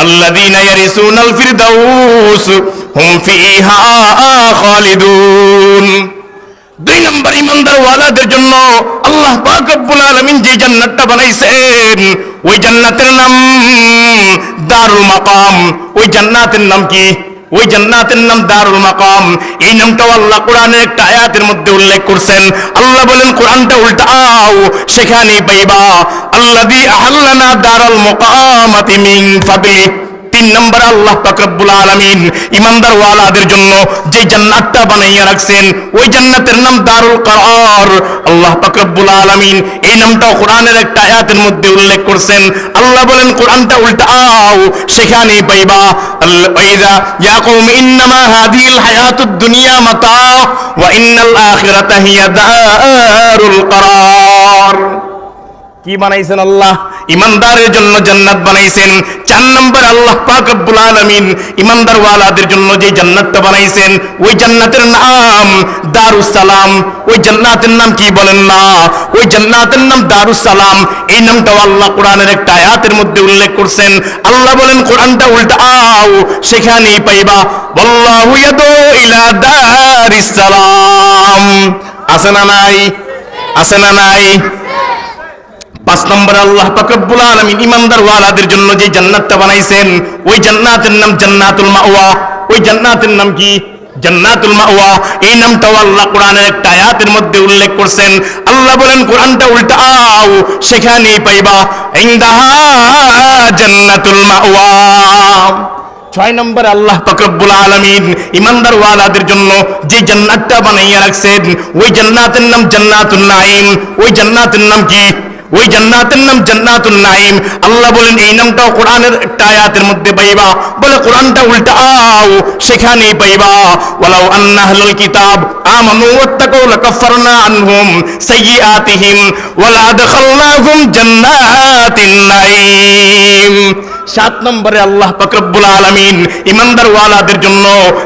الذين يرثون الفردوس هم فيها خالدون দুই নম্বর ইমানদার ওয়ালাদের জন্য আল্লাহ পাক রব্বুল আলামিন যে জান্নাতটা বানাইছেন ওই জান্নাতের নাম দারুল মাকাম ওই জান্নাতের নাম কি ওই জান্নাতের নাম দারুল মাকাম। এই নামটাও আল্লাহ কোরআনের একটা আয়াতের মধ্যে উল্লেখ করছেন। আল্লাহ বলেন, কোরআনটা উল্টাও সেখানে পাইবা। আল্লাহ আহাল্লানা দারাল দারুল মিন তিন নম্বর আল্লাহ পাক রব্বুল আলামিন ইমানদার ওয়ালাদের জন্য যে জান্নাতটা বানাইয়া রাখছেন, ওই জান্নাতের নাম দারুল করার আল্লাহ পাক রব্বুল আলামিন এই নামটাও কোরআনের একটা আয়াতের মধ্যে উল্লেখ করছেন। আল্লাহ বলেন, কোরআনটা উল্টাও সেখানে পাইবা। আল্লাহ ইয়া ইন্নামা হাদিহিল হায়াতুদ দুনিয়া মাতা, ওয়া ইন্নাল আখিরাতা হিয়া দারুল করার কি বানাইছেন আল্লাহ? ইমানদারের জন্য জান্নাত বানাইছেন। চার নম্বর আল্লাহ পাক রব্বুল আলামিন ইমানদার ওয়ালাদের জন্য যে জান্নাতটা বানাইছেন, ওই জান্নাতের নাম দারুস সালাম ওই জান্নাতের নাম কি বলেন না? ওই জান্নাতের নাম দারুস সালাম এই নামটাও আল্লাহ কোরআনের একটা আয়াতের মধ্যে উল্লেখ করছেন। আল্লাহ বলেন, কোরআনটা উল্টা উল্টাও সেখানেই পাইবা। wallahu ইয়াদু ইলা দারিস সালাম আছে না নাই? আছে না নাই? পাঁচ নম্বর আল্লাহ পাকরবুল আলমিন ইমানদার ওয়ালাদের জন্য যে জান্নাতটা বানাইছেন, ওই জান্নাতের নাম জান্নাতুল মাওয়া। ওই জান্নাতের নাম কি? জান্নাতুল মাওয়া। এই নামটাও আল্লাহ কোরআনের একটা আয়াতের মধ্যে উল্লেখ করছেন। আল্লাহ বলেন, কোরআনটা উল্টাও সেখানেই পাইবা। ইনদাহা জান্নাতুল মাওয়া। ছয় নম্বর আল্লাহ পাকরবুল আলমিন ইমানদার ওয়ালাদের জন্য যে জান্নাতটা বানাইয়া রাখছেন, ওই জান্নাতের নাম জান্নাতুল নাইম ওই জান্নাতের নাম কি? ওই জান্নাতের নাম জান্নাতুল নাইম আল্লাহ বলেন, এই নামটাও কোরআনের একটা আয়াতের মধ্যে পাইবা। বলে, কোরআনটা উল্টাও সেখানেই পাইবা। ওয়ালাউ আন্না আহলুল কিতাব আমানু ওয়াত্তাকাউ লাকাফারনা আনহুম সাইয়্যাতিহিম ওয়ালা আদখালনাহুম জান্নাতিন নাইম সাত নম্বরে আল্লাহ পাকরব্বুল আলমিন ইমানদার ওয়ালাদের জন্য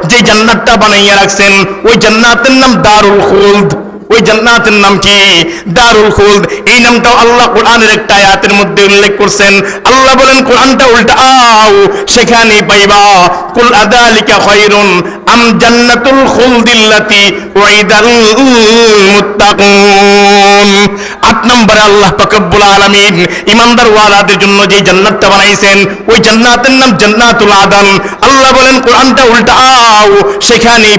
যে জান্নাতটা বানাইয়া রাখছেন, ওই জান্নাতের নাম দারুল খুলদ। ওই জান্নাতের নাম কি? দারুল খুলদ। এই নামটাও আল্লাহ কোরআনের একটা আয়াতের মধ্যে উল্লেখ করছেন। আল্লাহ বলেন, কোরআনটা উল্টাও সেখানে পাইবা। কুল আদালিকা খায়রুন আম জান্নাতুল খুলদিল্লাতি ওয়াইদাল মুত্তাকুন। আট নম্বরে আল্লাহ পাকব্বুল ইমানদার ওয়ালাদের জন্য যে জান্নাতটা বানাইছেন, ওই জান্নাতের নাম জান্নাতুল আদান। আল্লাহ বলেন, কোরআনটা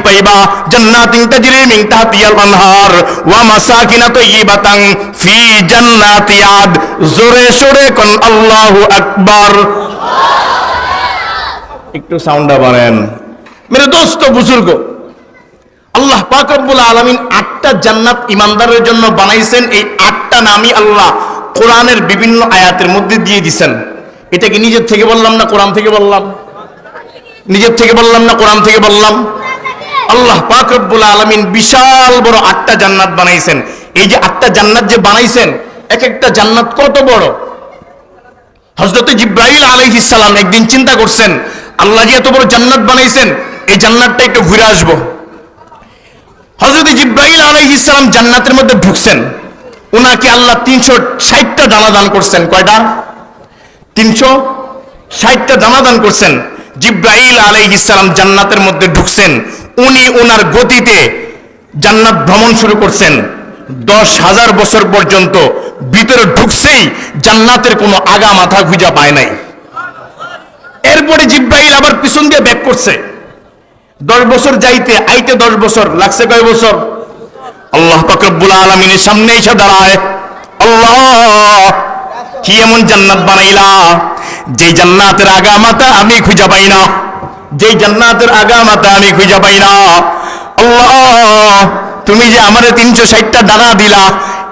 পাইবা। জান্নাতিন তাজরি মিন তাহতিহাল আনহার ওয়া মাসাকিনা তাইয়িবাতান ফি জান্নাতি আদ। জোরে সোরে কোন আল্লাহু আকবার। একটু সাউন্ডটা বাড়েন মেরে দোস্ত বুজুর্গ আল্লাহ পাক রব্বুল আলামিন আটটা জান্নাত ইমানদারের জন্য বানাইছেন। এই আটটা নামই আল্লাহ কোরআনের বিভিন্ন আয়াতের মধ্যে দিয়ে দিছেন। এটা কি নিজের থেকে বললাম না কোরআন থেকে বললাম? নিজের থেকে বললাম না কোরআন থেকে বললাম? আল্লাহ পাক রব্বুল আলামিন বিশাল বড় আটটা জান্নাত বানাইছেন। এই যে আটটা জান্নাত যে বানাইছেন, এক একটা জান্নাত কত বড়? হজরত জিব্রাহিল আলাইহিস সালাম একদিন চিন্তা করছেন, আল্লাহ যে এত বড় জান্নাত বানাইছেন এই জান্নাতটা একটু ঘুরে আসব। হজরত জিব্রাহিল আলাইহিস সালাম জান্নাতের মধ্যে ঢুকছেন। ওনাকে আল্লাহ তিনশো ষাটটা দানা দান করছেন। কয়টা? তিনশো ষাটটা দানা দান করছেন। জিব্রাহিল আলাইহিস সালাম জান্নাতের মধ্যে ঢুকছেন। উনি ওনার গতিতে জান্নাত ভ্রমণ শুরু করছেন। দশ হাজার বছর পর্যন্ত ভিতরে ঢুকছেই জান্নাতের কোনো আগা মাথা খুঁজা পায় নাই। এরপরে জিব্রাহিল আবার পিছন দিয়ে ব্যাক করছে। দশ বছর যাইতে, আইতে দশ বছর, লাগছে কয় বছর? আল্লাহ পাকরবুল আলমিনের সামনে এসে দাঁড়ায়। আল্লাহ, কি এমন জান্নাত বানাইলা? যে জান্নাতের আগা মাথা আমি খুঁজে পাই না। যে জান্নাতের আগা মাথা আমি খুঁজে পাই না। আল্লাহ, তুমি যে আমারে তিনশো ষাটটা ডানা দিলা,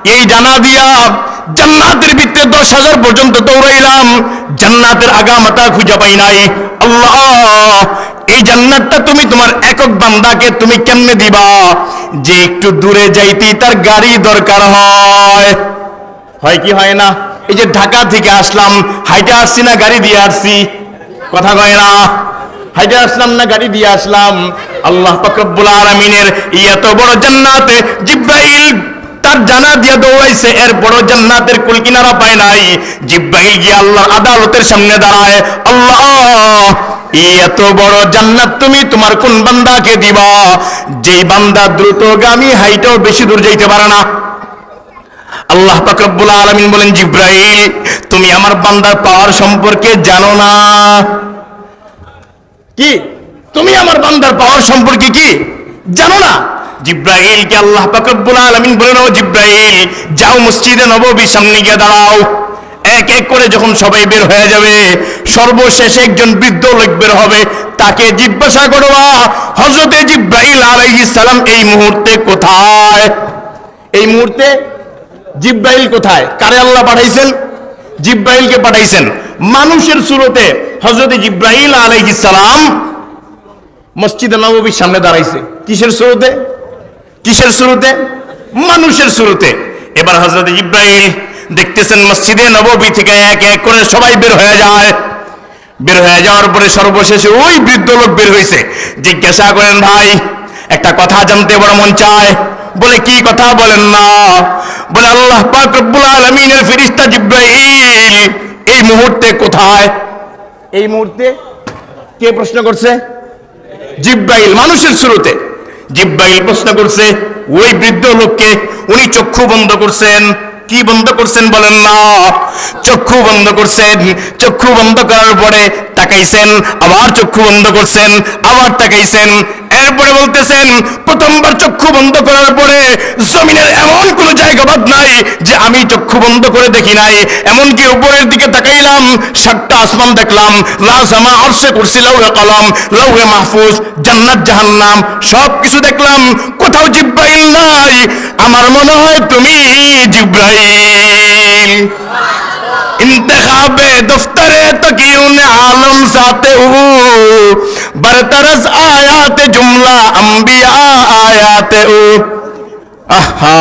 এই ডানা দিয়া জান্নাতের ভিতরে দশ হাজার পর্যন্ত দৌড়াইলাম, জান্নাতের আগা মাথা খুঁজা পাই নাই। আল্লাহ, এই জান্নাতটা তুমি তোমার একক বান্দাকে তুমি কেমনে দিবা? যে একটু দূরে যাইতেই তার গাড়ি দরকার হয়। হয় কি হয় না? এই যে ঢাকা থেকে আসলাম, হাইটে আসছি না, গাড়ি দিয়ে আসছি? কথা কয় না। হাইটে আসলাম না, গাড়ি দিয়ে আসলাম। আল্লাহ পাকরব্বুল আলমিনের এত বড় জান্নাতে জিব্রাইল তার জানা দিয়ে দৌড়াইছে এর বড় জান্নাতের কুল কিনারা পায় নাই। জিব্রাইল গিয়ে আল্লাহর আদালতের সামনে দাঁড়ায়, আল্লাহ এত বড় জান্নাত তুমি তোমার কোন বান্দাকে দিবা? যেই বান্দা দ্রুতগামী হাইটাও বেশি দূর যাইতে পারে না। আল্লাহ পাক রব্বুল আলামিন বলেন, জিব্রাইল, তুমি আমার বান্দার পাওয়ার সম্পর্কে জানো না। কি? তুমি আমার বান্দার পাওয়ার সম্পর্কে কি? জানো না? জিব্রাইল কে আল্লাহ পাক রব্বুল আলামিন বলেন ও জিব্রাইল, যাও মসজিদে নববীর সামনে গিয়ে দাঁড়াও। এক এক করে যখন সবাই বের হয়ে যাবে, সর্বশেষে একজন বৃদ্ধ লোক বের হবে, তাকে জিজ্ঞাসা করবা হযরতে জিব্রাইল আলাইহিস সালাম এই মুহূর্তে কোথায়? এই মুহূর্তে জিব্রাইল কোথায়? কারে আল্লাহ পাঠাইছেন? জিব্রাইলকে পাঠাইছেন। মানুষের সুরতে হযরত জিব্রাইল আলাইহিস সালাম মসজিদে নববীর সামনে দাঁড়াইছে। কিসের শুরুতে কিসের শুরুতে? মানুষের শুরুতে। এবার হযরত ইব্রাহিম দেখতেছেন মসজিদে নববী থেকে এক এক করে সবাই বের হয়ে যায়। বের হয়ে যাওয়ার পরে সর্বশেষে ওই বৃদ্ধ লোক বের হয়েছে জিজ্ঞাসা করেন, ভাই, একটা কথা জানতে বড় মন চায়। বলে, কি কথা বলেন না? বলে, আল্লাহ আলামিনের ফেরেশতা জিব্রাইল, এই মুহূর্তে কোথায়? এই মুহূর্তে কে প্রশ্ন করছে? জিব্রাইল, মানুষের শুরুতে। জিব্রাইল প্রশ্ন করছে, ওই বৃদ্ধ লোককে উনি চক্ষু বন্ধ করছেন। কি বন্ধ করছেন বলেন না। চক্ষু বন্ধ করছেন। চক্ষু বন্ধ করার পরে তাকাইছেন, আবার চক্ষু বন্ধ করছেন, আবার তাকাইছেন। এরপরে বলতেছেন, প্রথমবার চক্ষু বন্ধ করার পরে জমিনের এমন কোন জায়গা বাদ নাই যে আমি চক্ষু বন্ধ করে দেখি নাই। এমনকি উপরের দিকে তাকাইলাম, সাতটা আসমান দেখলাম লাজামা আরশে কুরসি লাউহে কলম লাউহে মাহফুজ, জান্নাত জাহান্নাম সব কিছু দেখলাম, কোথাও জিব্রাইল নাই। আমার মনে হয় তুমি জিব্রাইল। इंतखाबे दफ्तरे तकीउन आलम साते हु बरतरस आयात जुमला अंबिया आयाते उ আহা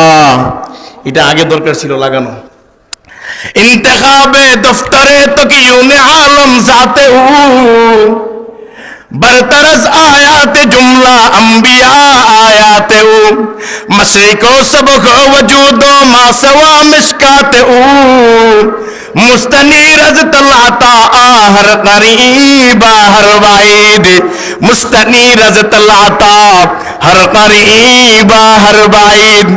এটা আগে দরকার ছিল লাগানো इंतखाबे दफ्तरे तकीउन आलम साते हु बरतरस आयात जुमला अंबिया आयात उ मशरिको सबक वजूदो मा सवा मिशकात उ মুস্তানিরাজ তলাতা আহর করিব হর বাইদ মুস্তানিরাজ তলাতা হর করিব হর বাইদ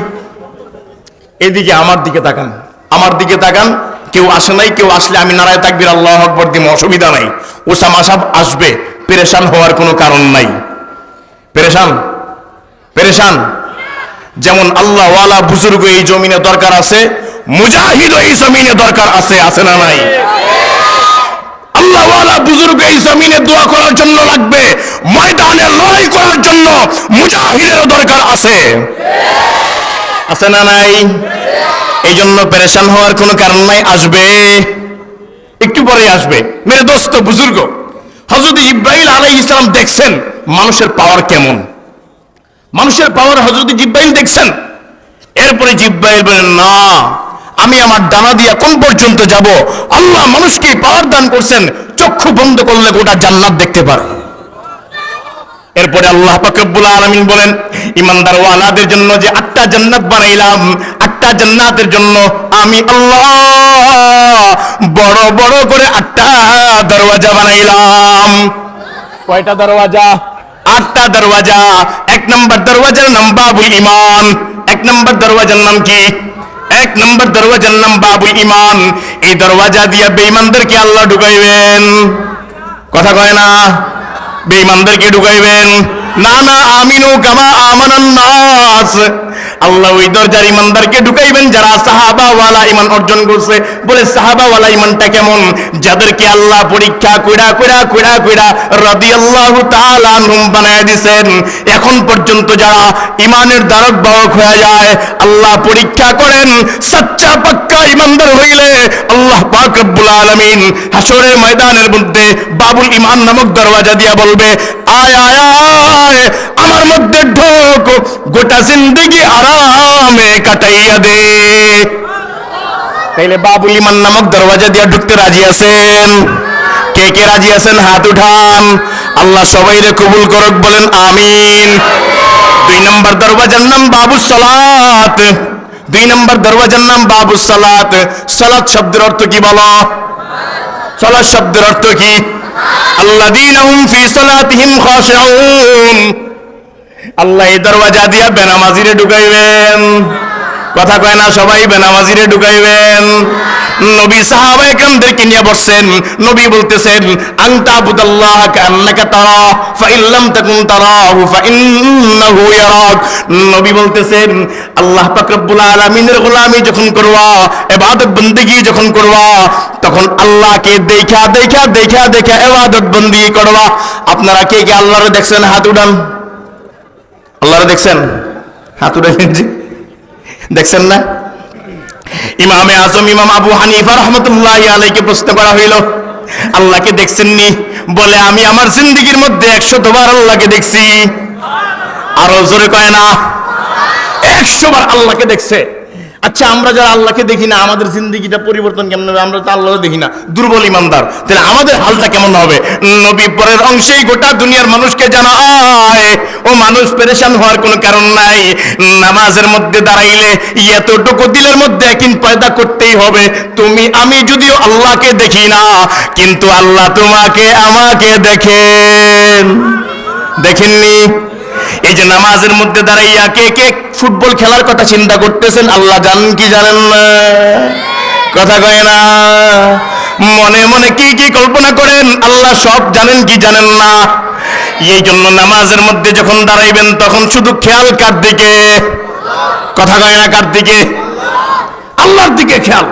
এদিকে আমার দিকে তাকান। আমার দিকে তাকান। কেউ আসে নাই, কেউ আসলে আমি নারায় তাকবির, আল্লাহ আকবর দিম, অসুবিধা নাই। ওসামা সাহ আসবে, পেরেশান হওয়ার কোনো কারণ নাই। পেরেশান? পেরেশান? যেমন আল্লাহওয়ালা বুজুর্গ এই জমিনে দরকার আছে মুজাহিদ এই জমিনে দরকার আছে আছে না নাই? বুজুর্গ একটু আসবে। দোস্ত হজরত ইব্রাহিম আলাই ইসলাম দেখছেন মানুষের পাওয়ার কেমন? মানুষের পাওয়ার হজরত জিব্রাইল দেখছেন? এরপরে জিব্রাইল বলেন না আমি আমার ডানা দিয়া কোন পর্যন্ত যাব? আল্লাহ মানুষকে পাওয়ার দান করছেন। চক্ষু বন্ধ করলে গোটা জান্নাত দেখতে পারে। এরপরে আল্লাহ পাকরবুল আলমিন বলেন ইমানদার ওয়ালাদের জন্য যে আটটা জান্নাত বানাইলাম আটটা জান্নাতের জন্য আমি আল্লাহ বড় বড় করে আটটা দরওয়াজা বানাইলাম। কয়টা দরওয়াজা? আটটা দরওয়াজা। এক নম্বর দরওয়াজার নাম বাবুল ইমান এক নম্বর দরওয়াজার নাম কি? এক নম্বর দরওয়াজার নাম বাবুল ইমান। এই দরওয়াজা দিয়া বেঈমানদেরকে আল্লাহ ঢুকাইবেন। কথা কয় না? বেঈমানদেরকে ঢুকাইবেন। না না, আমিনু কামা আমানান নাস। আল্লাহ ওই দরজার ইমানদারকে ঢুকাইবেন, যারা সাহাবা ওয়ালা ইমান অর্জন করছে, বলে সাহাবা ওয়ালা ইমানটা কেমন? যাদেরকে আল্লাহ পরীক্ষা কইরা কইরা কইরা কইরা রাদিয়াল্লাহু তাআলা আনহুম বানায় দিবেন এখন পর্যন্ত যারা ইমানের দ্বারক বাহক হয়ে যায়, আল্লাহ পরীক্ষা করেন, সচ্চা পাক্কা ইমানদার হইলে আল্লাহ পাক রব্বুল আলামিন হাসরের ময়দানের মধ্যে বাবুল ইমান নামক দরওয়াজা দিয়া বলবে আয় আয় আয়, আমার মধ্যে ঢোক, গোটা জিন্দগি আরামে কাটাইয়া দে। তাইলে বাবুল ইমান নামক দরওয়াজা দিয়া ঢুকতে রাজি আছেন? কে কে রাজি আছেন? হাত উঠান। আল্লাহ সবাইরে কবুল করক, বলেন আমিন। দুই নম্বর দরওয়াজার নাম বাবু সালাত। দুই নম্বর দরওয়াজার নাম বাবু সালাত। সালাত শব্দের অর্থ কি বলো? সালাত শব্দের অর্থ কি? আল্লাহ এই দরওয়াজা দিয়া বেনামাজিরে ঢুকাইবেন। কথা কয় না, সবাই বেনামাজিরে ঢুকাইবেন। নবী সাহাবা একরামদেরকে নিয়ে বসছেন, নবী বলতেছেন, আনতা আবুদাল্লাহ কান্নাকা তারা ফা ইল্লাম তাকুন তারাহু ফা ইন্নাহু ইয়ারাক। নবী বলতেছেন, আল্লাহ পাক রব্বুল আলামিনের গোলামি যখন করবা ইবাদত বندگی যখন করবা, তখন আল্লাহকে দেখা দেখা দেখা দেখা ইবাদত বندگی করবা। আপনারা কে কে আল্লাহরে দেখছেন? হাত উঠান। আল্লাহরে দেখছেন? হাত উঠাইলেন জি। দেখছেন না? ইমামে আজম, ইমাম আবু হানিফা রহমতুল্লাহ আলাইকে প্রশ্ন করা হইল, আল্লাহকে দেখছেননি? বলে, আমি আমার জিন্দগির মধ্যে একশো দুবার আল্লাহকে দেখছি। আরও জোরে কয় না, একশো বার আল্লাহকে দেখছে। আচ্ছা আমরা যারা আল্লাহকে দেখি না, আমাদের জিন্দগিটা পরিবর্তন কেমন হবে? আমরা তো আল্লাহ দেখি না। দুর্বল ইমানদার। তাহলে আমাদের হালটা কেমন হবে? নবী পরের অংশেই গোটা দুনিয়ার মানুষকে জানা হয় ও মানুষ, পেরেশান হওয়ার কোনো কারণ নাই। নামাজের মধ্যে দাঁড়াইলে এতটুকু দিলের মধ্যে একদিন পয়দা করতেই হবে। তুমি, আমি যদিও আল্লাহকে দেখি না, কিন্তু আল্লাহ তোমাকে আমাকে দেখেন। দেখেননি? এই যে নামাজের মধ্যে দাঁড়াইয়া কে কে ফুটবল খেলার কথা চিন্তা করতেছেন, আল্লাহ জানেন কি জানেন না? কথা কয় না। মনে মনে কি কি কল্পনা করেন, আল্লাহ সব জানেন কি জানেন না। এই জন্য নামাজের মধ্যে যখন দাঁড়াইবেন, তখন শুধু খেয়াল কার দিকে? কথা কয় না কার দিকে? আল্লাহর দিকে খেয়াল।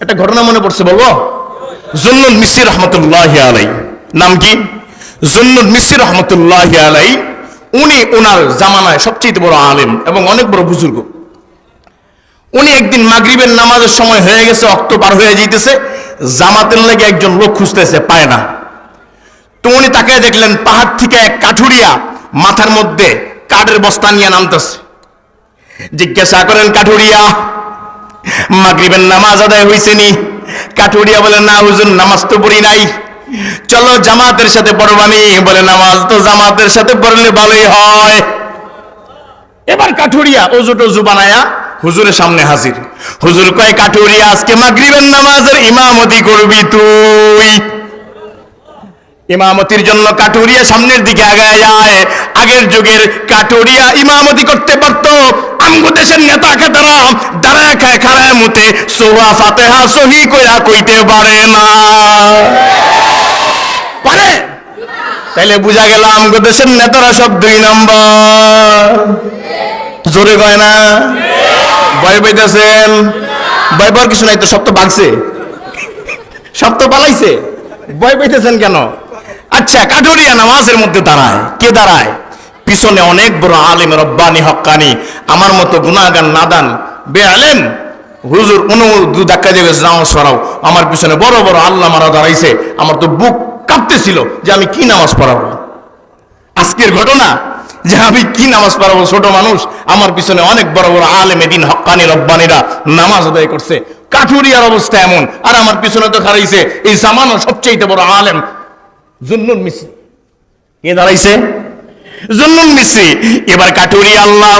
একটা ঘটনা মনে পড়ছে, বলব? জুন্নুল মিসির রহমতুল্লাহ আলাই নাম কি? জুন্নুল মিসির রহমতুল্লাহ আলাই উনি ওনার জামানায় সবচেয়ে বড় আলেম এবং অনেক বড় বুজুর্গ। উনি একদিন মাগরিবের নামাজের সময় হয়ে গেছে অক্ত পার হয়ে যাইতেছে, জামাতের লেগে একজন লোক খুঁজতেছে, পায় না। তো উনি তাকে দেখলেন, পাহাড় থেকে এক কাঠুরিয়া মাথার মধ্যে কাঠের বস্তা নিয়ে নামতেছে। জিজ্ঞাসা করেন, কাঠুরিয়া, মাগরিবের নামাজ আদায় হয়েছে নি? কাঠুরিয়া বলে, না হুজুর, নামাজ তো পড়ি নাই। চলো জামাতের সাথে পড়বানি বলে নামাজ তো জামাতের সাথে পড়লে ভালোই হয়। এবার কাঠুরিয়া অজু টজু বানায়া হুজুরের সামনে হাজির। হুজুর কয়, কাঠুরিয়া, আজকে মাগরিবের নামাজের ইমামতি করবি তুই? ইমামতির জন্য কাটুরিয়া সামনের দিকে আগায় যায়। আগের যুগের কাটুরিয়া ইমামতি করতে পারতো। আমগো দেশের নেতা খেতারা দাঁড়ায় খায় খাড়ায় মুতে, সোহা ফাতেহা সহি কইতে পারে না পারে তাইলে বুঝা গেল আমগো দেশের নেতারা সব দুই নম্বর। জোরে কয় না? ভয় পাইতেছেন? ভয় পাওয়ার কিছু নাই তো, সব তো ভাগছে সব তো পালাইছে। ভয় পাইতেছেন কেন? আচ্ছা কাঠুরিয়া নামাজের মধ্যে দাঁড়ায়। কে দাঁড়ায়? পিছনে অনেক বড় আলিম, রব্বানি হক্কানি আমার মতো গুনাগান নাদান বে আলেম হুজুর কোনো ধাক্কা দিয়ে গেছে পড়াও। আমার পিছনে বড় বড় আল্লাহ মারা দাঁড়াইছে। আমার তো বুক কাঁপতেছিল যে আমি কি নামাজ পড়াবো? আজকের ঘটনা যে আমি কি নামাজ পড়াবো ছোট মানুষ, আমার পিছনে অনেক বড় বড় আলেম এদিন হকানি রব্বানিরা নামাজ আদায় করছে। কাঠুরিয়ার অবস্থা এমন। আর আমার পিছনে তো খারাইছে এই জামানো সবচেয়ে বড় আলেম জুন্নুন মিসি। কে দাঁড়াইছে? জুন্নুন মিশ্রি এবার কাঠুরি আল্লাহ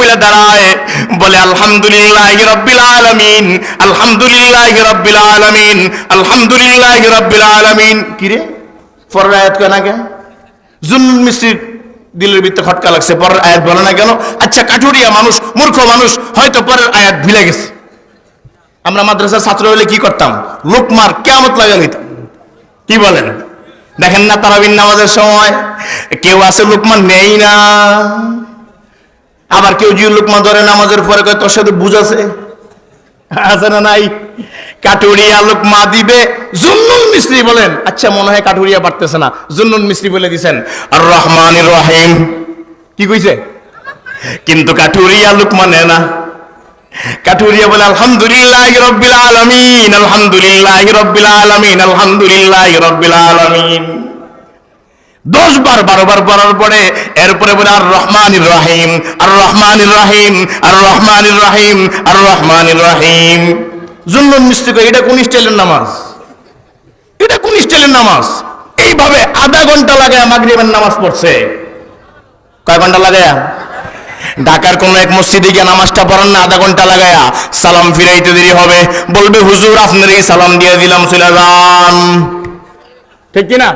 বলে দাঁড়ায়। বলে, আলহামদুলিল্লাহ আলহামদুলিল্লাহ আলহামদুলিল্লাহ কি রে? কেন কেন? জুন্নুন মিশ্রির দিলের ভিতরে খটকা লাগছে। পরের আয়াত বলে না কেন? আচ্ছা কাঠুরিয়া মানুষ, মূর্খ মানুষ, হয়তো পরের আয়াত ভিলে গেছে। আমরা মাদ্রাসার ছাত্র হলে কি করতাম? লোকমার কেমত লাগা নিতাম কি বলেন? দেখেন না তারাবিন নামাজের সময়? কেউ আছে লোকমান? নেই না। আবার কেউ যদি লোকমা ধরে নামাজের পরে কয়, তোর সাথে বুঝ আছে? না নাই? কাটুরিয়া লোকমা দিবে। জুন্নুন মিস্ত্রি বলেন। আচ্ছা মনে হয় কাটুরিয়া পারতেছে না। জুন্নুন মিস্ত্রি বলে দিছেন। আর রহমান রহিম। কি কইছে? কিন্তু কাটুরিয়া লোকমা নেয় না। কাটুরিয়া বলে, আলহামদুলিল্লাহ রব্বিল আলামিন, আলহামদুলিল্লাহ রব্বিল আলামিন, আলহামদুলিল্লাহ রব্বিল আলামিন। দশ বার, বারো বার পড়ার পরে এরপরে বলে আর রহমান রাহিম আর রহমান রাহিম আর রহমান রাহিম আর রহমান রাহিম। জুন্নুন মিস্ত্রি এটা কোন স্টাইলের নামাজ? এটা কোন স্টাইলের নামাজ? এইভাবে আধা ঘণ্টা লাগায় মাগরিবের নামাজ পড়ছে। কয় ঘণ্টা লাগায়া? ঢাকার কোন এক মসজিদে গিয়ে নামাজটা পড়ান না, আধা ঘণ্টা লাগায়া সালাম ফিরাইতে দেরি হবে। বলবে, হুজুর আপনার এই সালাম দিয়ে দিলাম, চলে যান। ঠিক কিনা?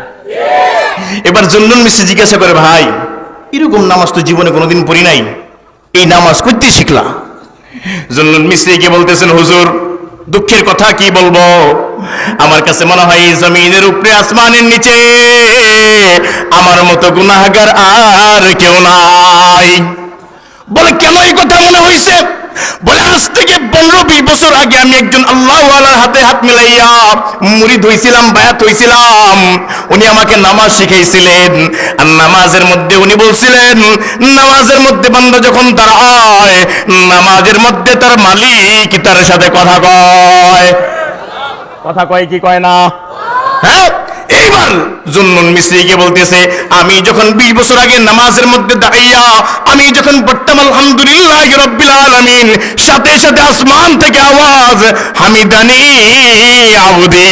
এবার জন্নুন মিশ্রি জিজ্ঞাসা করে, ভাই, এরকম নামাজ তো জীবনে কোনোদিন পড়ি নাই। এই নামাজ করতে শিখলা? জন্নুন মিশ্রিকে বলতেছেন, হুজুর, দুঃখের কথা কি বলব? আমার কাছে মনে হয় জমিনের উপরে, আসমানের নিচে আমার মতো গুনাহগার আর কেউ নাই। বলে কেন এই কথা মনে হয়েছে বলে আজ থেকে পনেরো বিশ বছর আগে আমি একজন আল্লাহওয়ালার হাতে হাত মিলাইয়া মুড়ি ধুইছিলাম বায়াত হইছিলাম। উনি আমাকে নামাজ শিখাইছিলেন আর নামাজের মধ্যে উনি বলছিলেন নামাজের মধ্যে বান্দা যখন তার হয় নামাজের মধ্যে তার মালিক তার সাথে কথা কয়। কথা কয় কি কয় না? হ্যাঁ? এইবার জুন্নুন মিশ্রিকে বলতেছে, আমি যখন বিশ বছর আগে নামাজের মধ্যে দাঁড়াইয়া, আমি যখন পড়তাম, আলহামদুলিল্লাহ রব্বিল আলামিন, সাথে সাথে আসমান থেকে আওয়াজ, হামিদানি আউদি।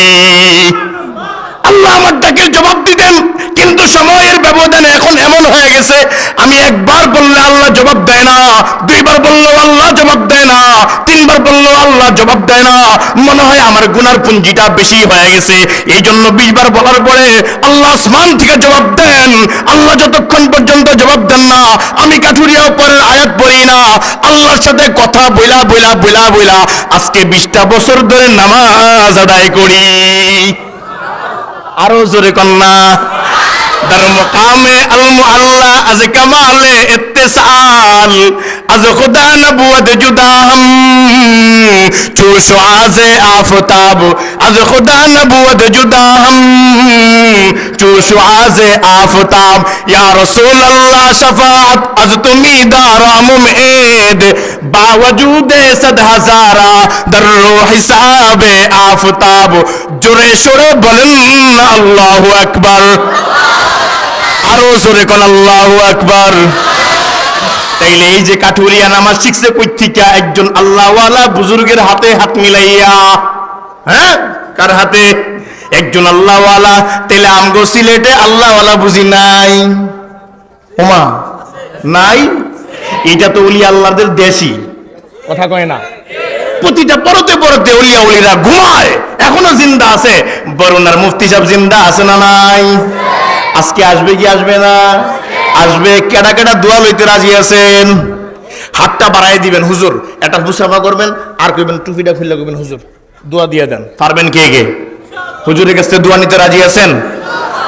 আল্লাহ আমার ডাকে জবাব দিতেন, কিন্তু সময়ের ব্যবধানে এখন এমন হয়ে গেছে, আমি একবার বললে আল্লাহ জবাব দেয় না, দুইবার বলল আল্লাহ জবাব দেয় না, তিনবার বলল আল্লাহ জবাব দেয় না। মনে হয় আমার গুনার পুঞ্জিটা বেশি হয়ে গেছে। এই জন্য বিশবার বলার পরে আল্লাহ আসমান থেকে জবাব দেন। আল্লাহ যতক্ষণ পর্যন্ত জবাব দেন না, আমি কাঠুরিয়াও পরের আয়াত পড়ি না। আল্লাহর সাথে কথা বইলা বইলা বইলা বইলা আজকে বিশটা বছর ধরে নামাজ আদায় করি। আরও জোরে কন্যা। در مقام المعلا از کمال اتصال از خدا نبود جدا ہم چو شعاز آفتاب از خدا نبود جدا ہم چو شعاز آفتاب یا رسول اللہ شفاعت از تمی دارام امید باوجود صد ہزارہ در حساب آفتاب جرے شرے بلن اللہ اکبر আরও জোরে কোন আল্লাহ আকবার। তাইলে এই যে কাঠুরিয়া নামাজ শিখছে কৈথিকা একজন আল্লাহওয়ালা বুজুর্গের হাতে হাত মিলাইয়া হ্যাঁ? কার হাতে? একজন আল্লাহওয়ালা। তাইলে আমগো সিলেটে আল্লাহওয়ালা বুঝি নাই। ওমা নাই? এটা তো উলি আল্লাহদের দেশি। কথা কয় না। প্রতিটা পরতে পরতে উলিয়া উলিরা ঘুমায় এখনও জিন্দা আছে। বরুণার মুফতি সাহেব জিন্দা আছে না নাই? আজকে আসবে কি আসবে না? আসবে কেডা কেডা দোয়া লইতে রাজি আছেন? হাতটা বাড়াই দিবেন, হুজুর, এটা মুসাফা করবেন, আর কইবেন, টুপিটা খুললে কইবেন, হুজুর, দোয়া দিয়ে দেন। পারবেন কে কে? হুজুরের কাছে দোয়া নিতে রাজি আছেন?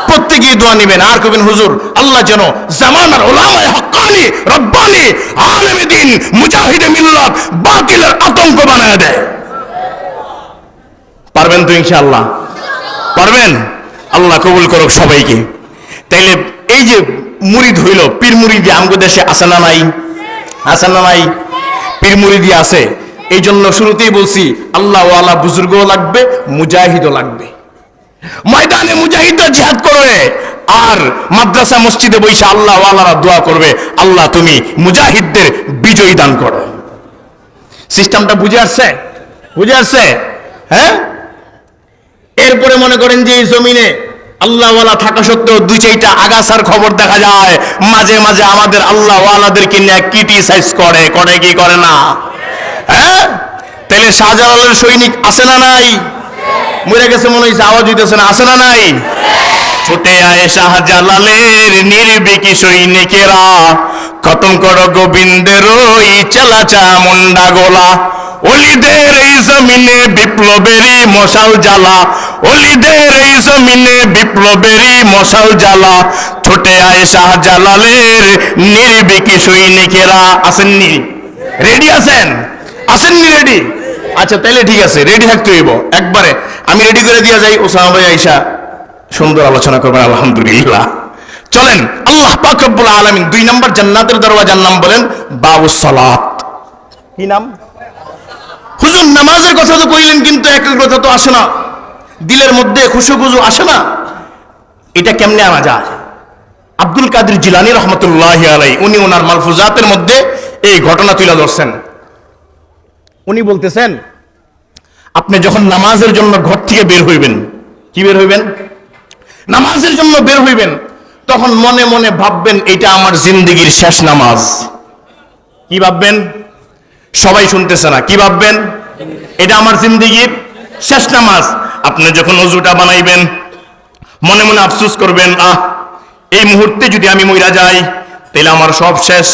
প্রত্যেকেই দোয়া নিবেন, আর কবেন হুজুর, আল্লাহ যেন জামানার ওলামায়ে হক্কানি, রব্বানি, আলেমে দিন, মুজাহিদে মিল্লাত, বাতিলের আতঙ্ক বানায় দেয়। পারবেন তো ইনশাআল্লাহ? পারবেন? আল্লাহ কবুল করুক সবাইকে। তাইলে এই যে মুরিদ হইল পীর মুরিদি আমগো দেশে আছে না নাই? আছে না নাই? পীর মুরিদি আছে। এই জন্য শুরুতেই বলছি আল্লাহ ওয়ালা বুজুর্গও লাগবে, মুজাহিদও লাগবে। ময়দানে মুজাহিদরা জিহাদ করবে আর মাদ্রাসা মসজিদে বসে আল্লাহ ওয়ালারা দোয়া করবে, আল্লাহ তুমি মুজাহিদদের বিজয়ী দান করো। সিস্টেমটা বুঝে আসছে? বুঝে আসছে? হ্যাঁ? এরপরে মনে করেন যে এই জমিনে আল্লাহওয়ালা থাকা সত্ত্বেও দুই চারটা আগাছার খবর দেখা যায়। মাঝে মাঝে আমাদের আল্লাহওয়ালাদেরকে নিয়ে ক্রিটিসাইজ করে। করে কি, করে না? হ্যাঁ? তাহলে শাহজালালের সৈনিক আছে না নাই? মরে গেছে মনে হয়েছে আওয়াজ হইতেছে না, আছে না নাই? ছুটে আয় শাহজালালের নির্বিকি সৈনিকেরা। খতম করো গোবিন্দের ওই চেলাচা মুন্ডা গোলা। অলিদের এই জমিনে বিপ্লবেরই মশাল জ্বালা। অলিদের এই জমিনে বিপ্লবেরই মশাল জ্বালা। ছোটে আয় শাহজালালের নির্বিকি সৈনিকেরা আসেননি। রেডি আছেন? আসেননি রেডি আচ্ছা তাইলে ঠিক আছে রেডি থাকতে হইব। একবারে, আমি রেডি করে দিয়া যাই, ওসামা ভাই আইসা সুন্দর আলোচনা করবেন, আলহামদুলিল্লাহ। চলেন, আল্লাহ পাক রব্বুল আলামিন দুই নম্বর জান্নাতের দরওয়াজার নাম বলেন বাবু সালাত। কি নাম? হুজুর, নামাজের কথা তো কইলেন, কিন্তু তো আসে না। দিলের মধ্যে আসে না। এটা কেমনে আনা যায়? আব্দুল কাদের জিলানি রহমতুল্লাহ আলাই উনি ওনার মালফুজাতের মধ্যে এই ঘটনা তুলে ধরছেন। উনি বলতেছেন, আপনি যখন নামাজের জন্য ঘর থেকে বের হইবেন, কি বের হইবেন? নামাজের জন্য বের হইবেন, তখন মনে মনে ভাববেন, এটা আমার জিন্দগির শেষ নামাজ। কি ভাববেন? সবাই শুনতেছে না, কি ভাববেন? এটা আমার জিন্দগির শেষ নামাজ। আপনি যখন অজুটা বানাইবেন, মনে মনে আফসোস করবেন, আহ, এই মুহূর্তে যদি আমি মইরা যাই, তাহলে আমার সব শেষ।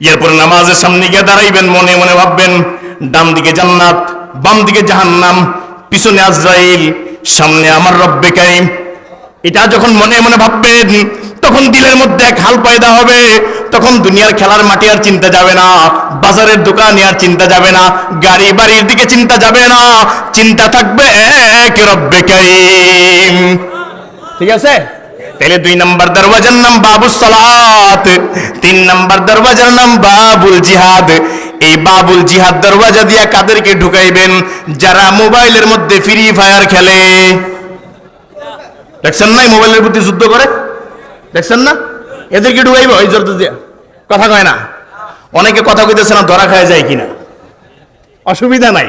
এরপরে নামাজের সামনে গিয়ে দাঁড়াইবেন, মনে মনে ভাববেন, ডান দিকে জান্নাত, বাম দিকে জাহান্নাম, পিছনে আজরাইল, সামনে আমার রব্বে কারিম। এটা যখন মনে মনে ভাববেন, তখন দিলের মধ্যে এক হাল পয়দা হবে। তখন দুনিয়ার খেলার মাঠে আর চিন্তা যাবে না, বাজারের দোকানে আর চিন্তা যাবে না, গাড়ি বাড়ির দিকে চিন্তা যাবে না, চিন্তা থাকবে ঠিক আছে? তাহলে দুই নাম্বার দরওয়াজার নাম বাবুল সালাত, তিন নাম্বার দরওয়াজার নাম বাবুল জিহাদ। এই বাবুল জিহাদ দরওয়াজা দিয়া কাদেরকে ঢুকাইবেন? যারা মোবাইলের মধ্যে ফ্রি ফায়ার খেলে। দেখছেন নাই মোবাইলের প্রতি যুদ্ধ করে? দেখছেন না? এদেরকে ঢুকাইব? এই জোর দিয়া। কথা কয় না। অনেকে কথা কইতেছে না, ধরা খায় যায় কিনা। অসুবিধা নাই।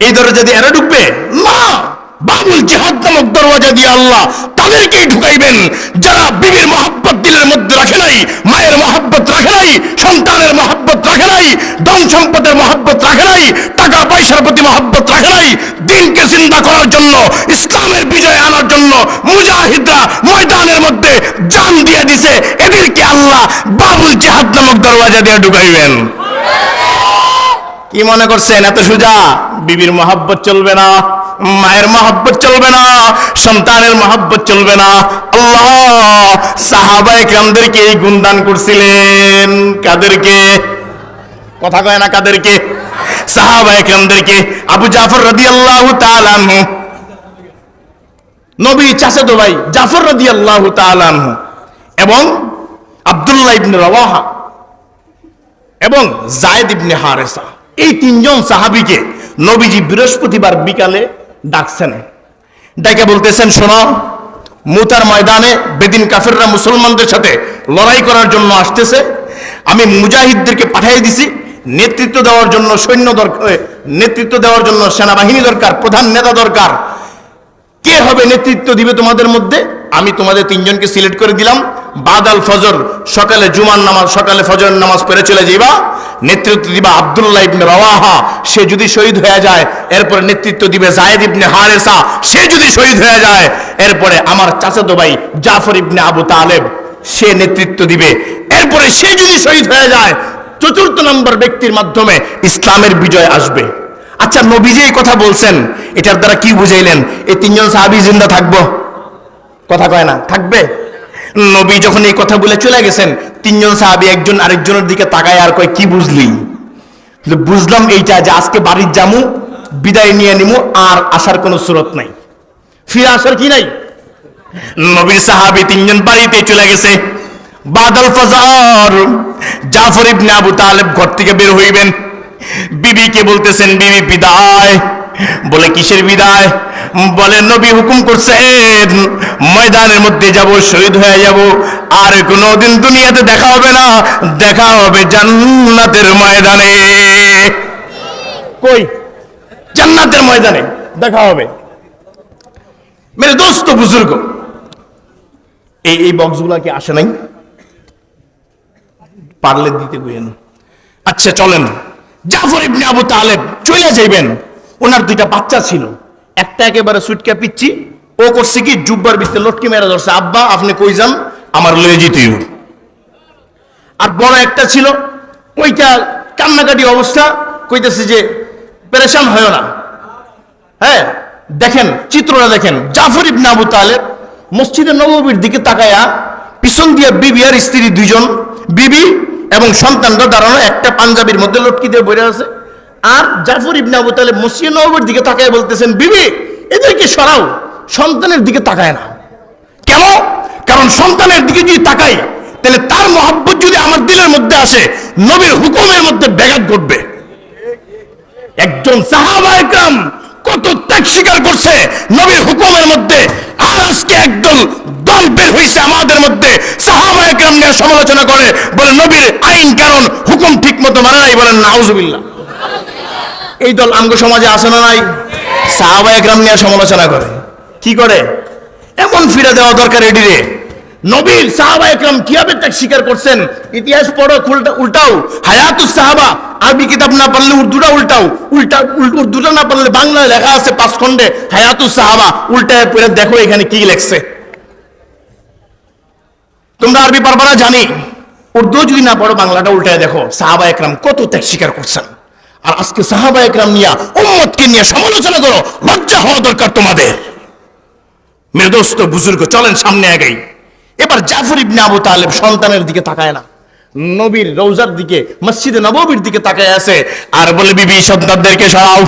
এই ধরে যদি এরা ডুববে না বাবুল জিহাদ নামক দরওয়াজা দিয়ে আল্লাহ তাদেরকেই ঢুকাইবেন। যারা বিবির মহাব্বত দিলের মধ্যে রাখে নাই, মায়ের মহাব্বত রাখে নাই, সন্তানের মহাব্বত রাখে নাই, ধন সম্পদের মহাব্বত রাখে নাই, টাকা পয়সার প্রতি মহাব্বত রাখে নাই, দিনকে চিন্তা করার জন্য, ইসলামের বিজয় আনার জন্য মুজাহিদরা ময়দানের মধ্যে জান দিয়ে দিছে। এদেরকে আল্লাহ বাবুল জিহাদ নামক দরওয়াজা দিয়ে ঢুকাইবেন। কি মনে করছেন? এত সুজা? বিবির মহাব্বত চলবে না, মায়ের মহাব্বত চলবে না, সন্তানের মহাব্বত চলবে না। আল্লাহ, সাহাবায়ে কেরামদেরকে এই গুণদান করছিলেন। কাদেরকে? কথা কয় না কাদেরকে? সাহাবায়ে কেরামদেরকে। আবু জাফর রাদিয়াল্লাহু তাআলা আনহু। নবী চাচাতো ভাই জাফর রাদিয়াল্লাহু তাআলা আনহু। এবং আব্দুল্লাহ ইবনে রাওয়াহা। এবং জায়েদ ইবনে হারেসা। এই তিনজন সাহাবিকে নবীজি বৃহস্পতিবার বিকালে ডাকছেন। ডাকে বলতেছেন, শোনো, মুতার ময়দানে বেদিন কাফেররা মুসলমানদের সাথে লড়াই করার জন্য আসতেছে। আমি মুজাহিদদেরকে পাঠিয়ে দিছি। নেতৃত্ব দেওয়ার জন্য সৈন্য দরকার নেতৃত্ব দেওয়ার জন্য সেনাবাহিনী দরকার, প্রধান নেতা দরকার। কে হবে নেতৃত্ব দিবে তোমাদের মধ্যে? আমি তোমাদের তিনজনকে সিলেক্ট করে দিলাম। বাদাল ফজর সকালে জুমার নামাজ, সকালে ফজর নামাজ পড়ে চলে যাইবা। নেতৃত্ব দিবা আব্দুল্লাহ ইবনে রাওয়াহা, সে যদি শহীদ হয়ে যায়, এরপরে নেতৃত্ব দিবে জায়েদ ইবনে হারেসা, সে যদি শহীদ হয়ে যায়, এরপরে আমার চাচাতো ভাই জাফর ইবনে আবু তালেব, সে নেতৃত্ব দিবে। এরপরে সে যদি শহীদ হয়ে যায়, চতুর্থ নম্বর ব্যক্তির মাধ্যমে ইসলামের বিজয় আসবে। আচ্ছা নবীজি এই কথা বলছেন, এটার দ্বারা কি বুঝাইলেন? এই তিনজন সাহাবি জিন্দা থাকব? কথা কয় না, থাকবে? নবী যখন এই কথা বলে চলে গেছেন, তিনজন সাহাবি একজন আরেকজনের দিকে তাকায় আর কয়, কি বুঝলি? বুঝলাম এইটা যে আজকে বাড়ির জামু, বিদায় নিয়ে নিমু, আর আসার কোনো সুরত নাই। ফিরে আসার কি নাই? নবীর সাহাবি তিনজন বাড়িতে চলে গেছে। বাদল ফজর, জাফর ইবনে আবু তালেব ঘর থেকে বের হইবেন। বিবিকে বলতেছেন, বিবি, বিদায়। বলে কিসের বিদায়? বলে নবী হুকুম করছেন ময়দানের মধ্যে যাব, শহীদ হয়ে যাব। আর কোনোদিন দুনিয়াতে দেখা হবে না, দেখা হবে জান্নাতের ময়দানে। কই? জান্নাতের ময়দানে দেখা হবে। মেরে দোস্ত, বুজুর্গ, এই এই বক্সগুলা কি আসে নাই? পারলে দিতে গেলেন আচ্ছা চলেন। জাফর ইবনে আবু তালেব চলে যাইবেন। ওনার দুইটা বাচ্চা ছিল। একটা একেবারে সুটকা পিচ্ছি, ও করছে কি, জুব্বার ভিতরে লটকি মেরা ধরছে, আব্বা, আপনি কই যান? আমার লয়ে যেতে হইব। আর বড় একটা ছিল, ওইটা কান্নাকাটি অবস্থা, কইতেছে যে, পেরেশান হয় না। হ্যাঁ দেখেন, চিত্রটা দেখেন, জাফর ইবনে আবু তালেব মসজিদে নববীর দিকে তাকায়া পিছন দিয়ে বিবি আর স্ত্রী দুইজন, বিবি এবং সন্তানরা দাঁড়ানো একটা পাঞ্জাবির মধ্যে লটকি দিয়ে বইরে আছে। আর জাফর ইবনে আবু তালেব মসজিদে নববীর দিকে তাকায় বলতেছেন, বিবি, এদেরকে সরাও, সন্তানের দিকে তাকায় না। কেন? কারণ সন্তানের দিকে যদি তাকাই তাহলে তার মহাব্বত যদি আমার দিলের মধ্যে আসে, নবীর হুকুমের মধ্যে ব্যাঘাত ঘটবে। একজন সাহাবা একরাম কত ত্যাগ স্বীকার করছে নবীর হুকুমের মধ্যে, আর আজকে একদল দল বের হয়েছে আমাদের মধ্যে, সাহাবা একরাম নিয়ে সমালোচনা করে, বলে, নবীর আইন কারণ হুকুম ঠিক মতো মানে নাই। বলেন, নাউজুবিল্লাহ। এই দল আঙ্গ সমাজে আসে না নাই? সাহাবা একরাম নিয়ে সমালোচনা করে। কি করে? এমন ফিরে দেওয়া দরকার এডিরে নবীর সাহাবা একরাম কীভাবে ত্যাগ স্বীকার করছেন, ইতিহাস পড়ো উল্টা উল্টাও। হায়াতুস সাহাবা, আরবি কিতাব না পারলে উর্দুটা উল্টাও। উল্টা, উল- উর্দুটা না পারলে বাংলায় লেখা আছে পাঁচ খণ্ডে হায়াতুস সাহাবা। উল্টায় পড়ে দেখো এখানে কি লেখছে। তোমরা আরবি পারবা জানি। উর্দু যদি না পড়ো, বাংলাটা উল্টায় দেখো। সাহাবা একরাম কত ত্যাগ স্বীকার করছেন। আর আজকে সাহাবা একরাম নিয়া, উম্মতকে নিয়ে সমালোচনা করো, লজ্জা হওয়া দরকার তোমাদের। মেরে দোস্ত, বুজুর্গ, চলেন সামনে আগেই। এবার জাফর ইবনে আবু তালেব সন্তানের দিকে তাকায় না। নবীর রৌজার দিকে, মসজিদে নববীর দিকে তাকায় আছে। আর বলে, বিবি, সন্তানদেরকে সরাও।